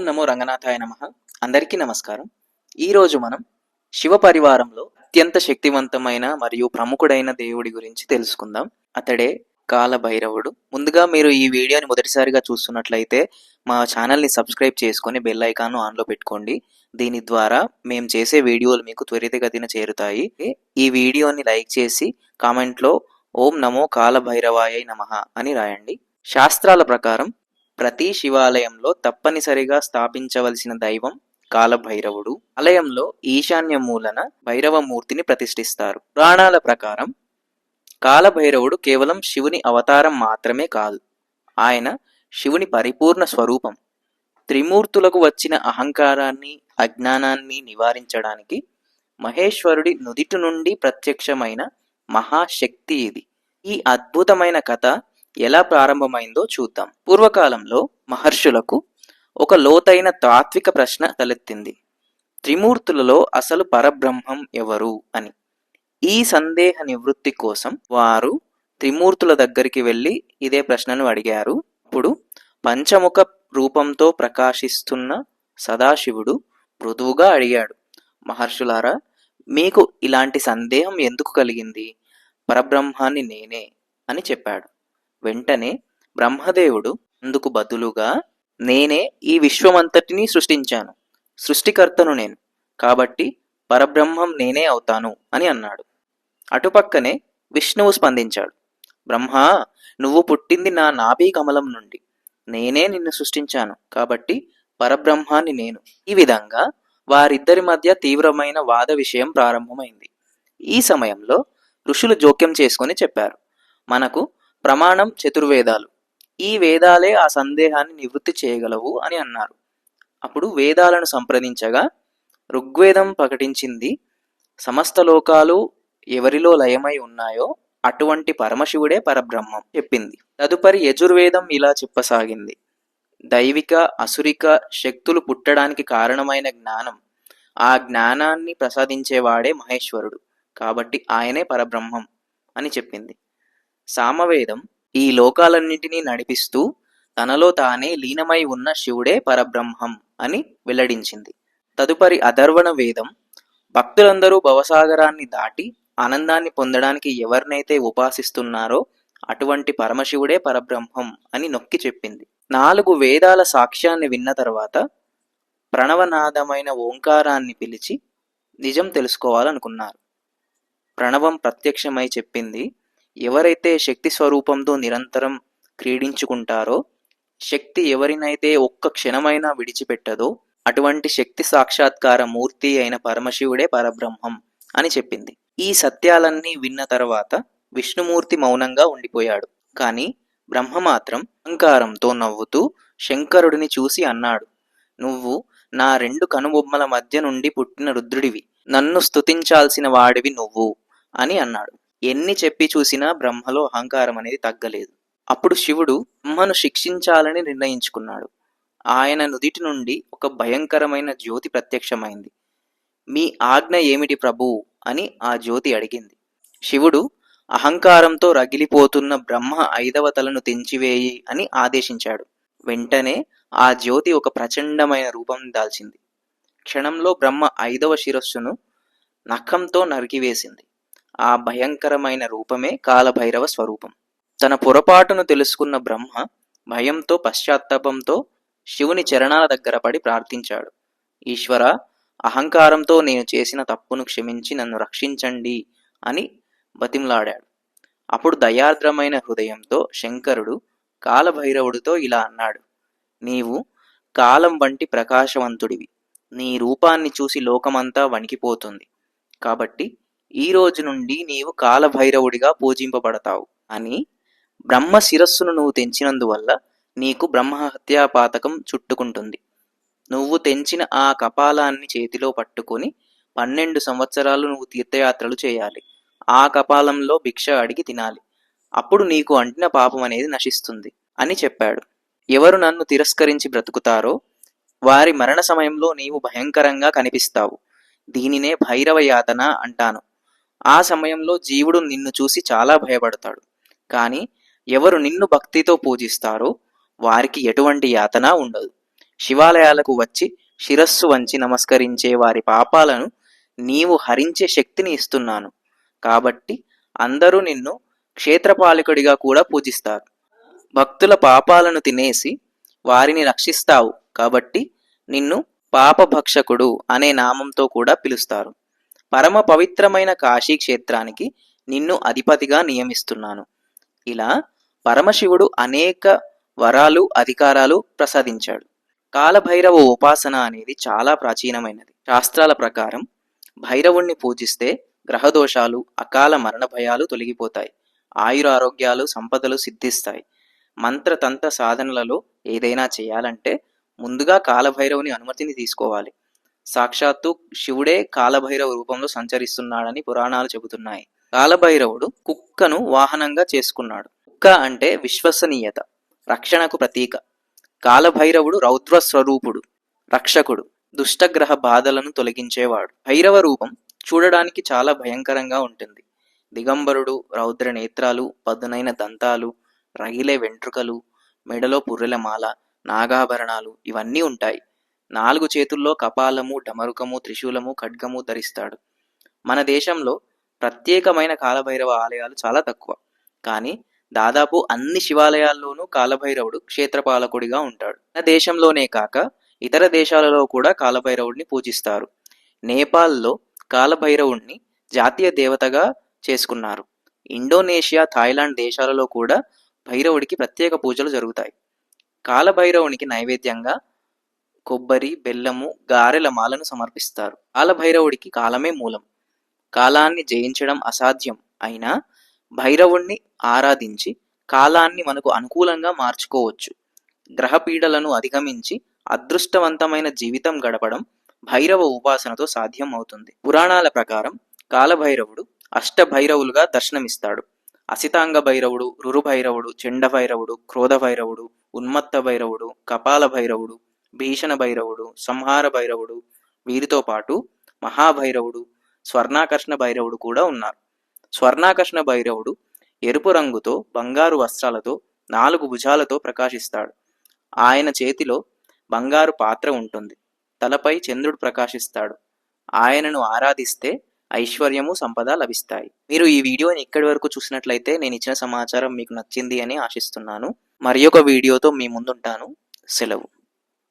ఓం నమో రంగనాథాయ నమ. అందరికీ నమస్కారం. ఈరోజు మనం శివ పరివారంలో అత్యంత శక్తివంతమైన మరియు ప్రముఖుడైన దేవుడి గురించి తెలుసుకుందాం. అతడే కాలభైరవుడు. ముందుగా మీరు ఈ వీడియోని మొదటిసారిగా చూస్తున్నట్లయితే మా ఛానల్ని సబ్స్క్రైబ్ చేసుకొని బెల్ ఐకాన్ను ఆన్లో పెట్టుకోండి. దీని ద్వారా మేము చేసే వీడియోలు మీకు త్వరితగతిన చేరుతాయి. ఈ వీడియోని లైక్ చేసి కామెంట్లో ఓం నమో కాల నమ అని రాయండి. శాస్త్రాల ప్రకారం ప్రతి శివాలయంలో తప్పనిసరిగా స్థాపించవలసిన దైవం కాలభైరవుడు. ఆలయంలో ఈశాన్య మూలన భైరవమూర్తిని ప్రతిష్ఠిస్తారు. పురాణాల ప్రకారం కాలభైరవుడు కేవలం శివుని అవతారం మాత్రమే కాదు ఆయన శివుని పరిపూర్ణ స్వరూపం. త్రిమూర్తులకు వచ్చిన అహంకారాన్ని అజ్ఞానాన్ని నివారించడానికి మహేశ్వరుడి నుదిటి నుండి ప్రత్యక్షమైన మహాశక్తి ఇది. ఈ అద్భుతమైన కథ ఎలా ప్రారంభమైందో చూద్దాం. పూర్వకాలంలో మహర్షులకు ఒక లోతైన తాత్విక ప్రశ్న తలెత్తింది. త్రిమూర్తులలో అసలు పరబ్రహ్మం ఎవరు అని. ఈ సందేహ నివృత్తి కోసం వారు త్రిమూర్తుల దగ్గరికి వెళ్ళి ఇదే ప్రశ్నను అడిగారు. అప్పుడు పంచముఖ రూపంతో ప్రకాశిస్తున్న సదాశివుడు మృదువుగా అడిగాడు. మహర్షులారా మీకు ఇలాంటి సందేహం ఎందుకు కలిగింది? పరబ్రహ్మాన్ని నేనే అని చెప్పాడు. వెంటనే బ్రహ్మదేవుడు అందుకు బదులుగా నేనే ఈ విశ్వమంతటినీ సృష్టించాను. సృష్టికర్తను నేను. కాబట్టి పరబ్రహ్మం నేనే అవుతాను అని అన్నాడు. అటుపక్కనే విష్ణువు స్పందించాడు. బ్రహ్మ నువ్వు పుట్టింది నా నాభీ కమలం నుండి. నేనే నిన్ను సృష్టించాను. కాబట్టి పరబ్రహ్మాన్ని నేను. ఈ విధంగా వారిద్దరి మధ్య తీవ్రమైన వాద విషయం ప్రారంభమైంది. ఈ సమయంలో ఋషులు జోక్యం చేసుకొని చెప్పారు. మనకు ప్రమాణం చతుర్వేదాలు. ఈ వేదాలే ఆ సందేహాన్ని నివృత్తి చేయగలవు అని అన్నారు. అప్పుడు వేదాలను సంప్రదించగా ఋగ్వేదం ప్రకటించింది సమస్త లోకాలు ఎవరిలో లయమై ఉన్నాయో అటువంటి పరమశివుడే పరబ్రహ్మం చెప్పింది. తదుపరి యజుర్వేదం ఇలా చెప్పసాగింది. దైవిక అసురిక శక్తులు పుట్టడానికి కారణమైన జ్ఞానం ఆ జ్ఞానాన్ని ప్రసాదించేవాడే మహేశ్వరుడు. కాబట్టి ఆయనే పరబ్రహ్మం అని చెప్పింది. సామవేదం. ఈ లోకాలన్నింటినీ నడిపిస్తూ తనలో తానే లీనమై ఉన్న శివుడే పరబ్రహ్మం అని వెల్లడించింది. తదుపరి అధర్వణ వేదం. భక్తులందరూ భవసాగరాన్ని దాటి ఆనందాన్ని పొందడానికి ఎవరినైతే ఉపాసిస్తున్నారో అటువంటి పరమశివుడే పరబ్రహ్మం అని నొక్కి చెప్పింది. నాలుగు వేదాల సాక్ష్యాన్ని విన్న తర్వాత ప్రణవనాదమైన ఓంకారాన్ని పిలిచి నిజం తెలుసుకోవాలనుకున్నారు. ప్రణవం ప్రత్యక్షమై చెప్పింది ఎవరైతే శక్తి స్వరూపంతో నిరంతరం క్రీడించుకుంటారో శక్తి ఎవరినైతే ఒక్క క్షణమైనా విడిచిపెట్టదో అటువంటి శక్తి సాక్షాత్కార మూర్తి అయిన పరమశివుడే పరబ్రహ్మం అని చెప్పింది. ఈ సత్యాలన్నీ విన్న తర్వాత విష్ణుమూర్తి మౌనంగా ఉండిపోయాడు. కానీ బ్రహ్మ మాత్రం అహంకారంతో నవ్వుతూ శంకరుడిని చూసి అన్నాడు నువ్వు నా రెండు కనుబొమ్మల మధ్య నుండి పుట్టిన రుద్రుడివి. నన్ను స్తుతించాల్సిన వాడివి నువ్వు అని అన్నాడు. ఎన్ని చెప్పి చూసినా బ్రహ్మలో అహంకారం అనేది తగ్గలేదు. అప్పుడు శివుడు బ్రహ్మను శిక్షించాలని నిర్ణయించుకున్నాడు. ఆయన నుదిటి నుండి ఒక భయంకరమైన జ్యోతి ప్రత్యక్షమైంది. మీ ఆజ్ఞ ఏమిటి ప్రభు? అని ఆ జ్యోతి అడిగింది. శివుడు అహంకారంతో రగిలిపోతున్న బ్రహ్మ ఐదవ తలను తెంచివేయి అని ఆదేశించాడు. వెంటనే ఆ జ్యోతి ఒక ప్రచండమైన రూపం దాల్చింది. క్షణంలో బ్రహ్మ ఐదవ శిరస్సును నఖంతో నరికివేసింది. ఆ భయంకరమైన రూపమే కాలభైరవ స్వరూపం. తన పొరపాటును తెలుసుకున్న బ్రహ్మ భయంతో పశ్చాత్తాపంతో శివుని చరణాల దగ్గర పడి ప్రార్థించాడు. ఈశ్వర అహంకారంతో నేను చేసిన తప్పును క్షమించి నన్ను రక్షించండి అని బతిమలాడాడు. అప్పుడు దయార్ద్రమైన హృదయంతో శంకరుడు కాలభైరవుడితో ఇలా అన్నాడు నీవు కాలం వంటి ప్రకాశవంతుడివి. నీ రూపాన్ని చూసి లోకమంతా వణికిపోతుంది. కాబట్టి ఈ రోజు నుండి నీవు కాలభైరవుడిగా పూజింపబడతావు అని బ్రహ్మ శిరస్సును నువ్వు తెంచినందువల్ల నీకు బ్రహ్మహత్యా పాతకం చుట్టుకుంటుంది. నువ్వు తెంచిన ఆ కపాలాన్ని చేతిలో పట్టుకొని పన్నెండు సంవత్సరాలు నువ్వు తీర్థయాత్రలు చేయాలి. ఆ కపాలంలో భిక్ష అడిగి తినాలి. అప్పుడు నీకు అంటిన పాపం అనేది నశిస్తుంది అని చెప్పాడు. ఎవరు నన్ను తిరస్కరించి బ్రతుకుతారో వారి మరణ సమయంలో నీవు భయంకరంగా కనిపిస్తావు. దీనినే భైరవ యాతన అంటాను. ఆ సమయంలో జీవుడు నిన్ను చూసి చాలా భయపడతాడు. కానీ ఎవరు నిన్ను భక్తితో పూజిస్తారో వారికి ఎటువంటి యాతన ఉండదు. శివాలయాలకు వచ్చి శిరస్సు వంచి నమస్కరించే వారి పాపాలను నీవు హరించే శక్తిని ఇస్తున్నాను. కాబట్టి అందరూ నిన్ను క్షేత్రపాలకుడిగా కూడా పూజిస్తారు. భక్తుల పాపాలను తినేసి వారిని రక్షిస్తావు. కాబట్టి నిన్ను పాపభక్షకుడు అనే నామంతో కూడా పిలుస్తారు. పరమ పవిత్రమైన కాశీ క్షేత్రానికి నిన్ను అధిపతిగా నియమిస్తున్నాను. ఇలా పరమశివుడు అనేక వరాలు అధికారాలు ప్రసాదించాడు. కాలభైరవ ఉపాసన అనేది చాలా ప్రాచీనమైనది. శాస్త్రాల ప్రకారం భైరవుణ్ణి పూజిస్తే గ్రహదోషాలు అకాల మరణ భయాలు తొలగిపోతాయి. ఆయురారోగ్యాలు సంపదలు సిద్ధిస్తాయి. మంత్రతంత్ర సాధనలలో ఏదైనా చేయాలంటే ముందుగా కాలభైరవుని అనుమతిని తీసుకోవాలి. సాక్షాత్తు శివుడే కాలభైరవ రూపంలో సంచరిస్తున్నాడని పురాణాలు చెబుతున్నాయి. కాలభైరవుడు కుక్కను వాహనంగా చేసుకున్నాడు. కుక్క అంటే విశ్వసనీయత రక్షణకు ప్రతీక. కాలభైరవుడు రౌద్ర స్వరూపుడు రక్షకుడు దుష్టగ్రహ బాధలను తొలగించేవాడు. భైరవ రూపం చూడడానికి చాలా భయంకరంగా ఉంటుంది. దిగంబరుడు రౌద్ర నేత్రాలు పదునైన దంతాలు రగిలే వెంట్రుకలు మెడలో పుర్రెల మాల నాగాభరణాలు ఇవన్నీ ఉంటాయి. నాలుగు చేతుల్లో కపాలము డమరుకము త్రిశూలము ఖడ్గము ధరిస్తాడు. మన దేశంలో ప్రత్యేకమైన కాలభైరవ ఆలయాలు చాలా తక్కువ. కానీ దాదాపు అన్ని శివాలయాల్లోనూ కాలభైరవుడు క్షేత్రపాలకుడిగా ఉంటాడు. మన దేశంలోనే కాక ఇతర దేశాలలో కూడా కాలభైరవుడిని పూజిస్తారు. నేపాల్లో కాలభైరవుణ్ణి జాతీయ దేవతగా చేసుకున్నారు. ఇండోనేషియా థాయిలాండ్ దేశాలలో కూడా భైరవుడికి ప్రత్యేక పూజలు జరుగుతాయి. కాలభైరవునికి నైవేద్యంగా కొబ్బరి బెల్లము గారెల మాలను సమర్పిస్తారు. కాలభైరవుడికి కాలమే మూలం. కాలాన్ని జయించడం అసాధ్యం. అయినా భైరవుణ్ణి ఆరాధించి కాలాన్ని మనకు అనుకూలంగా మార్చుకోవచ్చు. గ్రహపీడలను అధిగమించి అదృష్టవంతమైన జీవితం గడపడం భైరవ ఉపాసనతో సాధ్యం అవుతుంది పురాణాల ప్రకారం కాలభైరవుడు అష్టభైరవులుగా దర్శనమిస్తాడు. అసితాంగ భైరవుడు రురుభైరవుడు చండ భైరవుడు క్రోధ భైరవుడు ఉన్మత్త భైరవుడు కపాల భైరవుడు భీషణ భైరవుడు సంహార భైరవుడు వీరితో పాటు మహాభైరవుడు స్వర్ణాకర్షణ భైరవుడు కూడా ఉన్నారు. స్వర్ణాకర్షణ భైరవుడు ఎరుపు రంగుతో బంగారు వస్త్రాలతో నాలుగు భుజాలతో ప్రకాశిస్తాడు. ఆయన చేతిలో బంగారు పాత్ర ఉంటుంది. తలపై చంద్రుడు ప్రకాశిస్తాడు. ఆయనను ఆరాధిస్తే ఐశ్వర్యము సంపద లభిస్తాయి. మీరు ఈ వీడియోని ఇక్కడి వరకు చూసినట్లయితే నేను ఇచ్చిన సమాచారం మీకు నచ్చింది అని ఆశిస్తున్నాను. మరి ఒక వీడియోతో మీ ముందుంటాను. సెలవు.